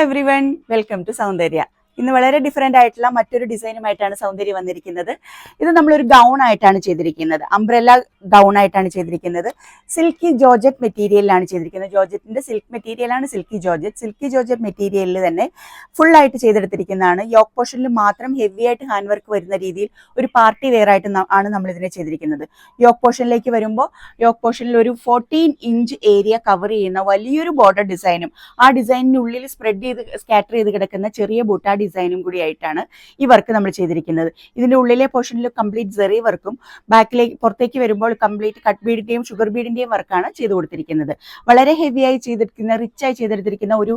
Every one welcome to സൗന്ദര്യ ഇന്ന് വളരെ ഡിഫറെന്റ് ആയിട്ടുള്ള മറ്റൊരു ഡിസൈനുമായിട്ടാണ് സൗന്ദര്യം വന്നിരിക്കുന്നത്. ഇത് നമ്മളൊരു ഗൗൺ ആയിട്ടാണ് ചെയ്തിരിക്കുന്നത്. അംബ്രല്ല ഗൗൺ ആയിട്ടാണ് ചെയ്തിരിക്കുന്നത്. സിൽക്കി ജോർജറ്റ് മെറ്റീരിയലിലാണ് ചെയ്തിരിക്കുന്നത്. ജോർജറ്റിന്റെ സിൽക്ക് മെറ്റീരിയലാണ് സിൽക്കി ജോർജറ്റ് സിൽക്കി ജോർജറ്റ് മെറ്റീരിയലിൽ തന്നെ ഫുൾ ആയിട്ട് ചെയ്തെടുത്തിരിക്കുന്നതാണ്. യോക്ക് പോർഷനിൽ മാത്രം ഹെവി ആയിട്ട് ഹാൻഡ് വർക്ക് വരുന്ന രീതിയിൽ ഒരു പാർട്ടി വെയർ ആയിട്ട് ആണ് നമ്മൾ ഇതിനെ ചെയ്തിരിക്കുന്നത് യോക്ക് പോർഷനിലേക്ക് വരുമ്പോൾ യോക്ക് പോർഷനിൽ ഒരു ഫോർട്ടീൻ ഇഞ്ച് ഏരിയ കവർ ചെയ്യുന്ന വലിയൊരു ബോർഡർ ഡിസൈനും ആ ഡിസൈനിനുള്ളിൽ സ്പ്രെഡ് ചെയ്ത് സ്കാറ്റർ ചെയ്ത് കിടക്കുന്ന ചെറിയ ബൂട്ട ഡിസൈനും കൂടി ആയിട്ടാണ് ഈ വർക്ക് നമ്മൾ ചെയ്തിരിക്കുന്നത്. ഇതിന്റെ ഉള്ളിലെ പോർഷനിൽ കംപ്ലീറ്റ് ജെറി വർക്കും ബാക്കിലേക്ക് പുറത്തേക്ക് വരുമ്പോൾ കംപ്ലീറ്റ് കട്ട് ബീഡിന്റെയും ഷുഗർ ബീഡിന്റെയും വർക്കാണ് ചെയ്തു കൊടുത്തിരിക്കുന്നത്. വളരെ ഹെവിയായി ചെയ്തിരിക്കുന്ന റിച്ചായി ചെയ്തെടുത്തിരിക്കുന്ന ഒരു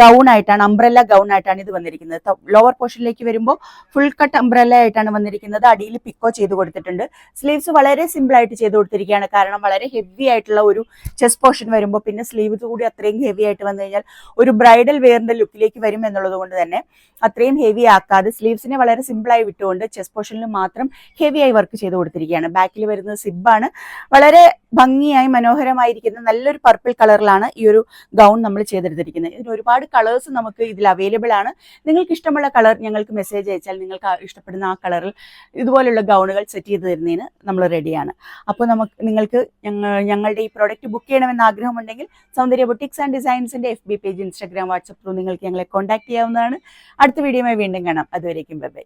ഗൗൺ ആയിട്ടാണ് അംബ്രല്ല ഗൗൺ ആയിട്ടാണ് ഇത് വന്നിരിക്കുന്നത്. ലോവർ പോർഷനിലേക്ക് വരുമ്പോൾ ഫുൾ കട്ട് അംബ്രല്ല ആയിട്ടാണ് വന്നിരിക്കുന്നത്. അടിയിൽ പിക്കോ ചെയ്ത് കൊടുത്തിട്ടുണ്ട്. സ്ലീവ്സ് വളരെ സിമ്പിൾ ആയിട്ട് ചെയ്ത് കൊടുത്തിരിക്കുകയാണ്. കാരണം വളരെ ഹെവി ആയിട്ടുള്ള ഒരു ചെസ്റ്റ് പോർഷൻ വരുമ്പോൾ പിന്നെ സ്ലീവ്സ് കൂടി അത്രയും ഹെവി ആയിട്ട് വന്നു കഴിഞ്ഞാൽ ഒരു ബ്രൈഡൽ വെയറിന്റെ ലുക്കിലേക്ക് വരും എന്നുള്ളത് കൊണ്ട് തന്നെ അത്രയും ഹെവി ആക്കാതെ സ്ലീവ്സിനെ വളരെ സിമ്പിൾ ആയി വിട്ടുകൊണ്ട് ചെസ്റ്റ് പോർഷനിൽ മാത്രം ഹെവി ആയി വർക്ക് ചെയ്ത് കൊടുത്തിരിക്കുകയാണ്. ബാക്കിൽ വരുന്നത് സിബാണ് വളരെ ഭംഗിയായി മനോഹരമായിരിക്കുന്ന നല്ലൊരു പർപ്പിൾ കളറിലാണ് ഈ ഒരു ഗൗൺ നമ്മൾ ചെയ്തെടുത്തിരിക്കുന്നത്. ഇതിന് ഒരുപാട് കളേഴ്സ് നമുക്ക് ഇതിൽ അവൈലബിൾ ആണ്. നിങ്ങൾക്ക് ഇഷ്ടമുള്ള കളർ ഞങ്ങൾക്ക് മെസ്സേജ് അയച്ചാൽ നിങ്ങൾക്ക് ഇഷ്ടപ്പെടുന്ന ആ കളറിൽ ഇതുപോലുള്ള ഗൗണുകൾ സെറ്റ് ചെയ്ത് തരുന്നതിന് നമ്മൾ റെഡിയാണ് അപ്പോൾ നമുക്ക് നിങ്ങൾക്ക് ഞങ്ങൾ ഞങ്ങളുടെ ഈ പ്രോഡക്റ്റ് ബുക്ക് ചെയ്യണമെന്ന് ആഗ്രഹമുണ്ടെങ്കിൽ Soundarya boutiques and ഡിസൈൻസിന്റെ F B page Instagram WhatsApp through നിങ്ങൾക്ക് ഞങ്ങളെ കോൺടാക്ട് ചെയ്യാവുന്നതാണ്. അടുത്ത വീഡിയോയുമായി വീണ്ടും കാണാം. അതുവരേക്കും ബൈ